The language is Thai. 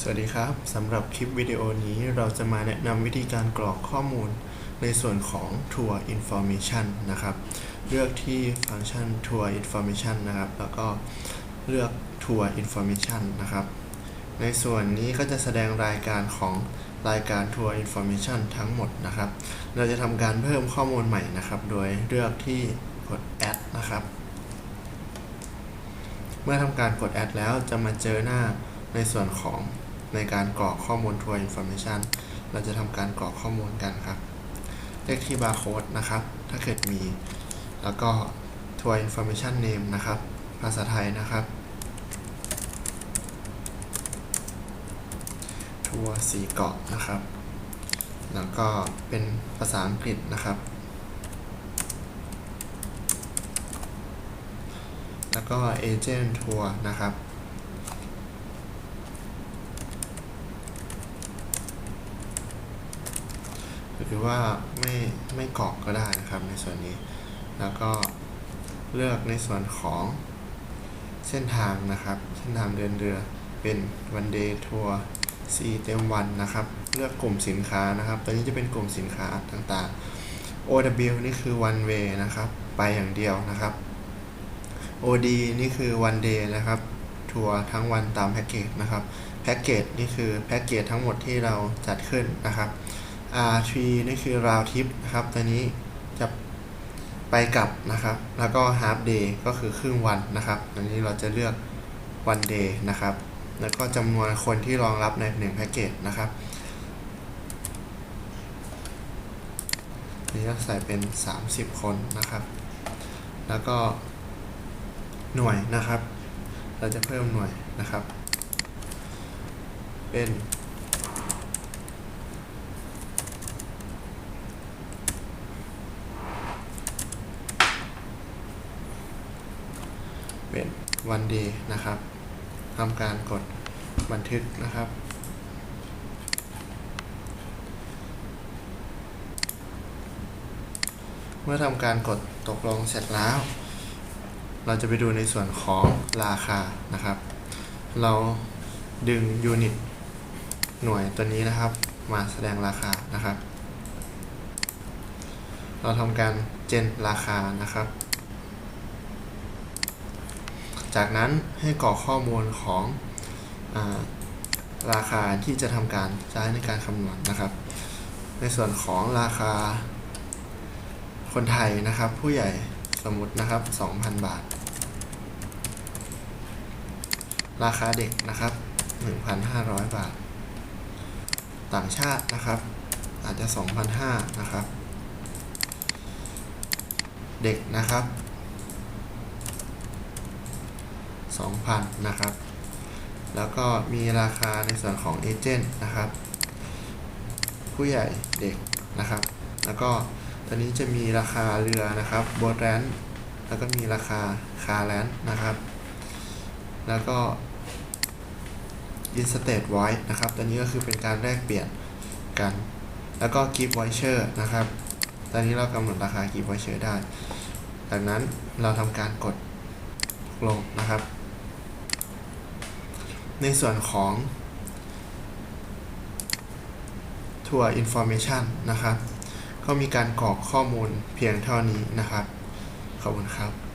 สวัสดีครับสำหรับคลิปวิดีโอนี้เราจะมาแนะนำวิธีการกรอกข้อมูลในส่วนของ Tour Information นะครับ เลือกที่ฟังก์ชัน Tour Information นะครับ แล้วก็เลือก Tour Information นะครับ ในส่วนนี้ก็จะแสดงรายการของรายการ Tour Information ทั้งหมดนะครับ เราจะทำการเพิ่มข้อมูลใหม่นะครับ โดยเลือกที่กด Add นะครับ เมื่อทำการกด Add แล้วจะมาเจอหน้าในส่วนของ ในการกรอกข้อมูล Tour Information เราจะทำการกรอกข้อมูลกันครับ เลขที่ barcode นะครับ ถ้าเกิดมี แล้วก็ Tour Information Name นะครับ ภาษาไทยนะครับ ทัวร์สีเกาะนะครับ แล้วก็เป็นภาษาอังกฤษนะครับ แล้วก็ Agent Tour นะครับ หรือว่าไม่ไม่กรอกก็ได้นะครับในส่วนนี้ แล้วก็เลือกในส่วนของเส้นทางนะครับ เส้นทางเดินเรือเป็นวันเดย์ทัวร์สีเต็มวันนะครับ เลือกกลุ่มสินค้านะครับตัวนี้จะเป็นกลุ่มสินค้าต่างๆ OW นี่คือ one way นะครับ ไปอย่างเดียวนะครับ OD นี่คือ one day นะครับ ทัวร์ทั้งวันตามแพ็กเกจนะครับ แพ็กเกจนี่คือแพ็กเกจทั้งหมดที่เราจัดขึ้นนะครับ R3 นี่คือ round trip นะครับตัวนี้จะไปกลับนะครับ แล้วก็ half day ก็คือครึ่งวันนะครับอันนี้เราจะเลือก one day นะครับ แล้วก็จำนวนคนที่รองรับในหนึ่งแพ็กเกจนะครับนี่จะใส่เป็น 30 คนนะครับ แล้วก็หน่วยนะครับ เราจะเพิ่มหน่วยนะครับ เป็น เป็น วันเดย์นะครับทำการกดบันทึกนะครับ เมื่อทำการกดตกลงเสร็จแล้ว เราจะไปดูในส่วนของราคานะครับ เราดึงยูนิตหน่วยตัวนี้นะครับ มาแสดงราคานะครับ เราทำการเจนราคานะครับ จากนั้นให้กรอกข้อมูลของอาราคาที่จะทำการใช้ในการคำนวณนะครับ ในส่วนของราคา คนไทยนะครับ ผู้ใหญ่สมมตินะครับ 2,000 บาท ราคาเด็กนะครับ 1,500 บาท ต่างชาตินะครับ อาจจะ 2,500นะครับ เด็กนะครับ 2,000 นะครับ แล้วก็มีราคาในส่วนของเอเจนต์นะครับ ผู้ใหญ่เด็กนะครับ แล้วก็ตอนนี้จะมีราคาเรือนะครับโบทแลนด์แล้วก็มีราคาคาแลนด์นะครับ แล้วก็อินสเต e ไว้นะครับ ตัวนี้ก็คือเป็นการแลกเปลี่ยนกัน แล้วก็กิฟต์ไวเชอร์นะครับ ตอนนี้เรากำหนดราคากิฟต์ไวเชอร์ได้ จากนั้นเราทำการกดลงนะครับ ในส่วนของ ทัวร์อินโฟเมชันนะครับ ก็มีการกรอกข้อมูลเพียงเท่านี้นะครับ ขอบคุณครับ